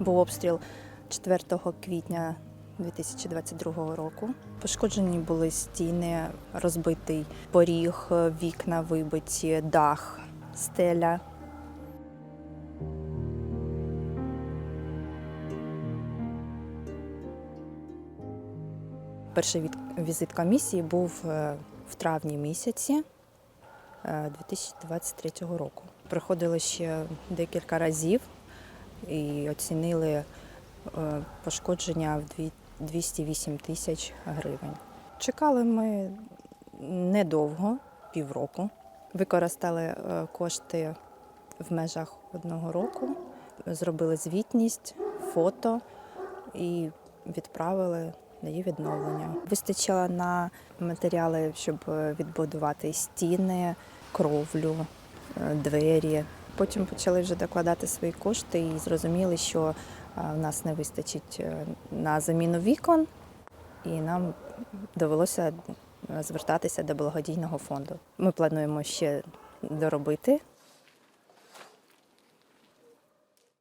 Був обстріл 4 квітня 2022 року. Пошкоджені були стіни, розбитий поріг, вікна вибиті, дах, стеля. Перший візит комісії був е, в травні місяці е, 2023 року. Приходили ще декілька разів і оцінили е, пошкодження в 208 тисяч гривень. Чекали ми недовго, півроку. Використали е, кошти в межах одного року, зробили звітність, фото і відправили на її відновлення. Вистачило на матеріали, щоб е, відбудувати стіни, кровлю, двері. Потім почали вже докладати свої кошти і зрозуміли, що е, в нас не вистачить е, на заміну вікон, і нам довелося звертатися до благодійного фонду. Ми плануємо ще доробити